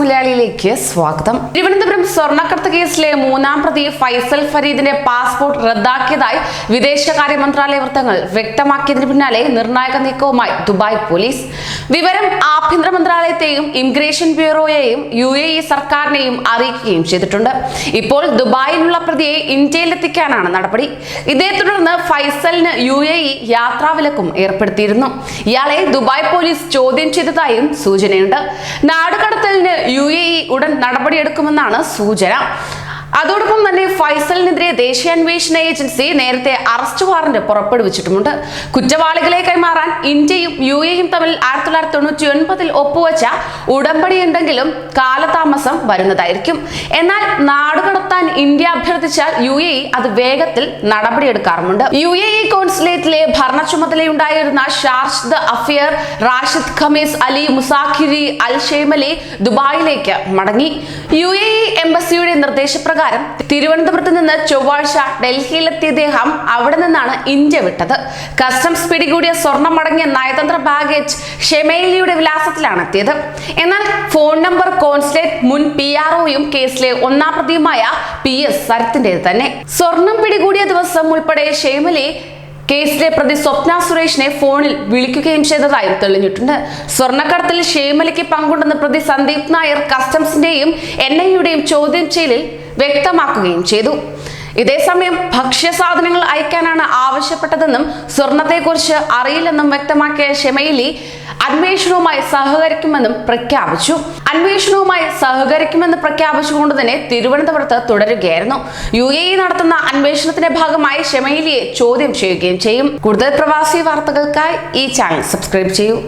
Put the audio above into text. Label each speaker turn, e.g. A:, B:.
A: മലയാളിയിലേക്ക് സ്വാഗതം. തിരുവനന്തപുരം സ്വർണക്കടത്ത് കേസിലെ മൂന്നാം പ്രതി ഫൈസൽ ഫരീദിന്റെ പാസ്പോർട്ട് റദ്ദാക്കിയതായി വിദേശകാര്യ മന്ത്രാലയ വൃത്തങ്ങൾ വ്യക്തമാക്കിയതിന് പിന്നാലെ നിർണായക നീക്കവുമായി ദുബായ് പോലീസ്. വിവരം ആഭ്യന്തര മന്ത്രാലയത്തെയും ഇമിഗ്രേഷൻ ബ്യൂറോയെയും യു എ ഇ സർക്കാരിനെയും അറിയിക്കുകയും ചെയ്തിട്ടുണ്ട്. ഇപ്പോൾ ദുബായിലുള്ള പ്രതിയെ ഇന്ത്യയിലെത്തിക്കാനാണ് നടപടി. ഇതേ തുടർന്ന് ഫൈസലിന് യു എ ഇ യാത്രാവിലക്കും ഏർപ്പെടുത്തിയിരുന്നു. ഇയാളെ ദുബായ് പോലീസ് ചോദ്യം ചെയ്തതായും സൂചനയുണ്ട്. നാടുകടത്തലിന് യു എ ഇ ഉടൻ നടപടിയെടുക്കുമെന്നാണ് സൂചന. അതോടൊപ്പം തന്നെ ഫൈസലിനെതിരെ ദേശീയ അന്വേഷണ ഏജൻസി നേരത്തെ അറസ്റ്റ് വാറന്റ് പുറപ്പെടുവിച്ചിട്ടുമുണ്ട്. കുറ്റവാളികളെ കൈമാറാൻ ഇന്ത്യയും യു എയും തമ്മിൽ ആയിരത്തി തൊള്ളായിരത്തി തൊണ്ണൂറ്റി ഒൻപതിൽ ഒപ്പുവെച്ച ഉടമ്പടിയുണ്ടെങ്കിലും കാലതാമസം വരുന്നതായിരിക്കും. എന്നാൽ നാടുകടത്താൻ ഇന്ത്യ അഭ്യർത്ഥിച്ചാൽ യു എ അത് വേഗത്തിൽ നടപടിയെടുക്കാറുമുണ്ട്. യു എ കോൺസുലേറ്റിലെ ഭരണ ചുമതലയുണ്ടായിരുന്ന ഷാർഷ് അഫിയർ റാഷിദ് ഖമീസ് അലി മുസാഖിരി അൽ ഷെയ്മലി ദുബായിലേക്ക് മടങ്ങി. യു എ എംബസിയുടെ നിർദ്ദേശപ്രകാരം തിരുവനന്തപുരത്ത് നിന്ന് ചൊവ്വാഴ്ച ഡൽഹിയിലെത്തിയ ഇദ്ദേഹം അവിടെ നിന്നാണ് ഇന്ത്യ വിട്ടത്. കസ്റ്റംസ് പിടികൂടിയ സ്വർണം അടങ്ങിയ നയതന്ത്ര ബാഗേജ് ഷെമേലിയുടെ വിലാസത്തിലാണ് എത്തിയത്. എന്നാൽ ഫോൺ നമ്പർ കോൺസുലേറ്റ് മുൻ പി ആർ ഒയും കേസിലെ ഒന്നാം പ്രതിയുമായ പി എസ് സരത്തിന്റെത് തന്നെ. സ്വർണം പിടികൂടിയ ദിവസം ഉൾപ്പെടെ ഷെയ്മലി കേസിലെ പ്രതി സ്വപ്ന സുരേഷിനെ ഫോണിൽ വിളിക്കുകയും ചെയ്തതായും തെളിഞ്ഞിട്ടുണ്ട്. സ്വർണക്കടത്തിൽ ഷേമലിക്ക് പങ്കുണ്ടെന്ന് പ്രതി സന്ദീപ് നായർ കസ്റ്റംസിന്റെയും എൻ ഐയുടെയും ചോദ്യം ചെയ്യലിൽ വ്യക്തമാക്കുകയും ചെയ്തു. ഇതേസമയം ഭക്ഷ്യസാധനങ്ങൾ അയക്കാനാണ് ആവശ്യപ്പെട്ടതെന്നും സ്വർണത്തെക്കുറിച്ച് അറിയില്ലെന്നും വ്യക്തമാക്കിയ ഷെമയിലി അന്വേഷണവുമായി സഹകരിക്കുമെന്നും പ്രഖ്യാപിച്ചു. അന്വേഷണവുമായി സഹകരിക്കുമെന്ന് പ്രഖ്യാപിച്ചുകൊണ്ട് തന്നെ തിരുവനന്തപുരത്ത് തുടരുകയായിരുന്നു. യു എ ഇ നടത്തുന്ന അന്വേഷണത്തിന്റെ ഭാഗമായി ഷെമയിലിയെ ചോദ്യം ചെയ്യുകയും ചെയ്യും. കൂടുതൽ പ്രവാസി വാർത്തകൾക്കായി ഈ ചാനൽ സബ്സ്ക്രൈബ് ചെയ്യൂ.